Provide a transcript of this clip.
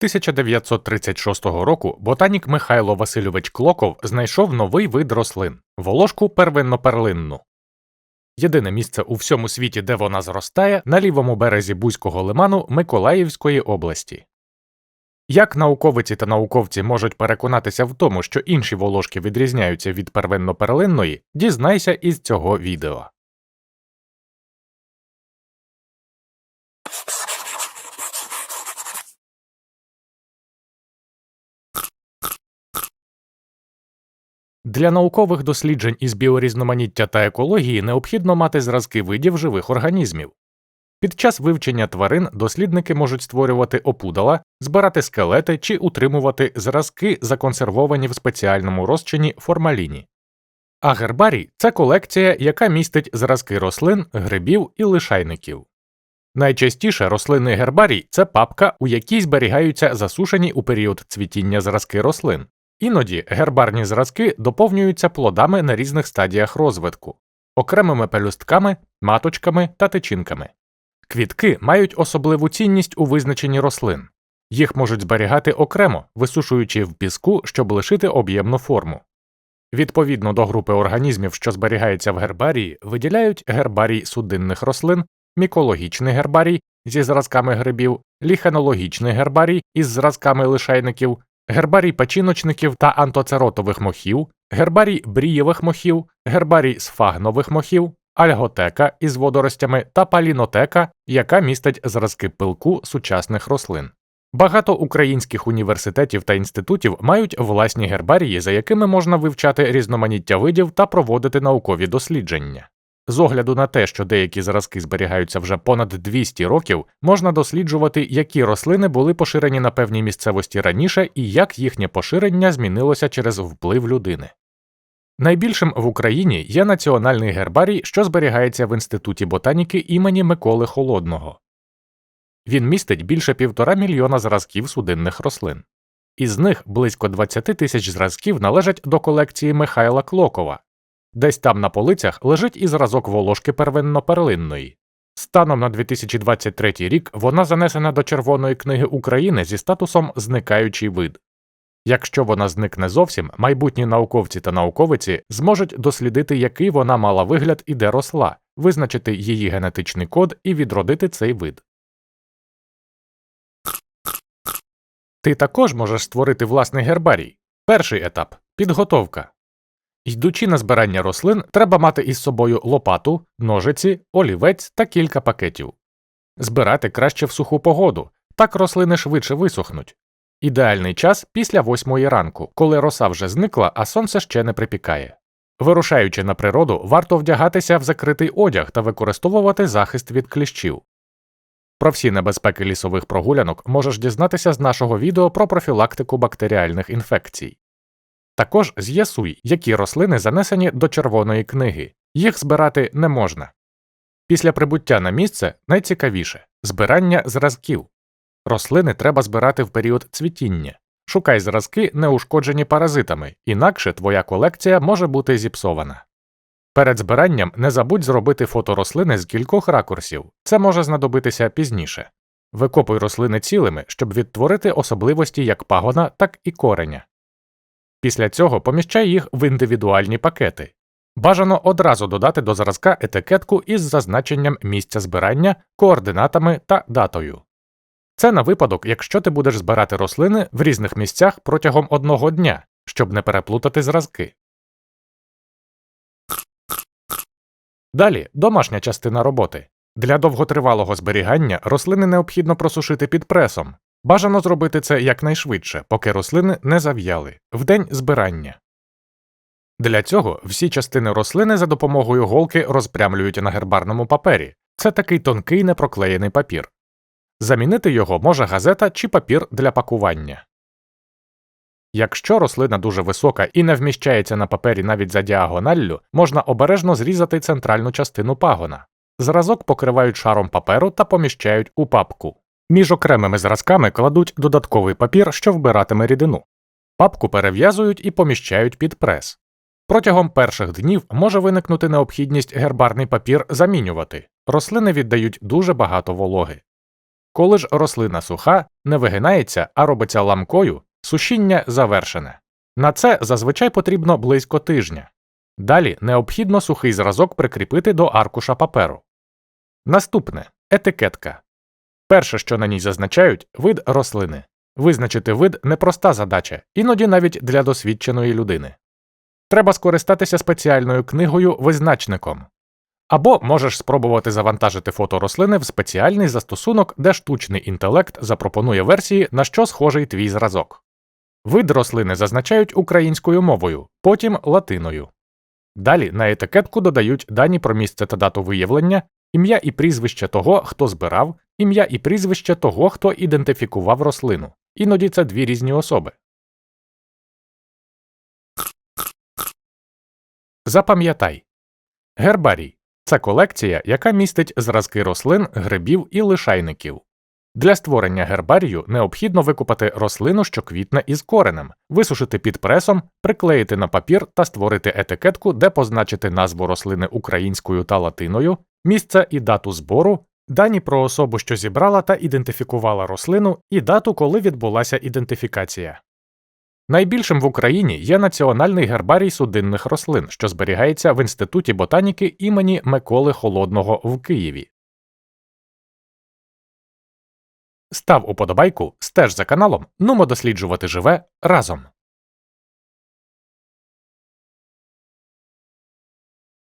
1936 року ботанік Михайло Васильович Клоков знайшов новий вид рослин волошку первинно-перлинну. Єдине місце у всьому світі, де вона зростає, на лівому березі Бузького лиману Миколаївської області. Як науковиці та науковці можуть переконатися в тому, що інші волошки відрізняються від первинно-перлинної, дізнайся із цього відео. Для наукових досліджень із біорізноманіття та екології необхідно мати зразки видів живих організмів. Під час вивчення тварин дослідники можуть створювати опудала, збирати скелети чи утримувати зразки, законсервовані в спеціальному розчині формаліні. А гербарій це колекція, яка містить зразки рослин, грибів і лишайників. Найчастіше рослинний гербарій це папка, у якій зберігаються засушені у період цвітіння зразки рослин. Іноді гербарні зразки доповнюються плодами на різних стадіях розвитку, окремими пелюстками, маточками та тичинками. Квітки мають особливу цінність у визначенні рослин. Їх можуть зберігати окремо, висушуючи в піску, щоб лишити об'ємну форму. Відповідно до групи організмів, що зберігається в гербарії, виділяють гербарій судинних рослин, мікологічний гербарій зі зразками грибів, ліхенологічний гербарій із зразками лишайників, гербарій печіночників та антоцеротових мохів, гербарій брієвих мохів, гербарій сфагнових мохів, альготека із водоростями та палінотека, яка містить зразки пилку сучасних рослин. Багато українських університетів та інститутів мають власні гербарії, за якими можна вивчати різноманіття видів та проводити наукові дослідження. З огляду на те, що деякі зразки зберігаються вже понад 200 років, можна досліджувати, які рослини були поширені на певній місцевості раніше і як їхнє поширення змінилося через вплив людини. Найбільшим в Україні є національний гербарій, що зберігається в Інституті ботаніки імені Миколи Холодного. Він містить більше півтора мільйона зразків судинних рослин. Із них близько 20 тисяч зразків належать до колекції Михайла Клокова. Десь там на полицях лежить і зразок волошки первинно-перлинної. Станом на 2023 рік вона занесена до Червоної книги України зі статусом зникаючий вид. Якщо вона зникне зовсім, майбутні науковці та науковиці зможуть дослідити, який вона мала вигляд і де росла, визначити її генетичний код і відродити цей вид. Ти також можеш створити власний гербарій. Перший етап підготовка. Йдучи на збирання рослин, треба мати із собою лопату, ножиці, олівець та кілька пакетів. Збирати краще в суху погоду, так рослини швидше висохнуть. Ідеальний час після восьмої ранку, коли роса вже зникла, а сонце ще не припікає. Вирушаючи на природу, варто вдягатися в закритий одяг та використовувати захист від кліщів. Про всі небезпеки лісових прогулянок можеш дізнатися з нашого відео про профілактику бактеріальних інфекцій. Також з'ясуй, які рослини занесені до червоної книги, їх збирати не можна. Після прибуття на місце найцікавіше збирання зразків. Рослини треба збирати в період цвітіння. Шукай зразки, не ушкоджені паразитами, інакше твоя колекція може бути зіпсована. Перед збиранням не забудь зробити фото рослини з кількох ракурсів, це може знадобитися пізніше. Викопуй рослини цілими, щоб відтворити особливості як пагона, так і кореня. Після цього поміщай їх в індивідуальні пакети. Бажано одразу додати до зразка етикетку із зазначенням місця збирання, координатами та датою. Це на випадок, якщо ти будеш збирати рослини в різних місцях протягом одного дня, щоб не переплутати зразки. Далі домашня частина роботи. Для довготривалого зберігання рослини необхідно просушити під пресом. Бажано зробити це якнайшвидше, поки рослини не зав'яли, в день збирання. Для цього всі частини рослини за допомогою голки розпрямлюють на гербарному папері. Це такий тонкий непроклеєний папір. Замінити його може газета чи папір для пакування. Якщо рослина дуже висока і не вміщається на папері навіть за діагоналлю, можна обережно зрізати центральну частину пагона. Зразок покривають шаром паперу та поміщають у папку. Між окремими зразками кладуть додатковий папір, що вбиратиме рідину. Папку перев'язують і поміщають під прес. Протягом перших днів може виникнути необхідність гербарний папір замінювати. Рослини віддають дуже багато вологи. Коли ж рослина суха, не вигинається, а робиться ламкою, сушіння завершене. На це зазвичай потрібно близько тижня. Далі необхідно сухий зразок прикріпити до аркуша паперу. Наступне етикетка. Перше, що на ній зазначають, вид рослини. Визначити вид непроста задача, іноді навіть для досвідченої людини. Треба скористатися спеціальною книгою визначником. Або можеш спробувати завантажити фото рослини в спеціальний застосунок, де штучний інтелект запропонує версії, на що схожий твій зразок. Вид рослини зазначають українською мовою, потім латиною. Далі на етикетку додають дані про місце та дату виявлення, ім'я і прізвище того, хто збирав, ім'я і прізвище того, хто ідентифікував рослину. Іноді це дві різні особи. Запам'ятай. Гербарій це колекція, яка містить зразки рослин, грибів і лишайників. Для створення гербарію необхідно викопати рослину, що квітне із коренем, висушити під пресом, приклеїти на папір та створити етикетку, де позначити назву рослини українською та латиною, місце і дату збору, дані про особу, що зібрала та ідентифікувала рослину, і дату, коли відбулася ідентифікація. Найбільшим в Україні є Національний гербарій судинних рослин, що зберігається в Інституті ботаніки імені Миколи Холодного в Києві. Став уподобайку, стеж за каналом, нумо досліджувати живе разом.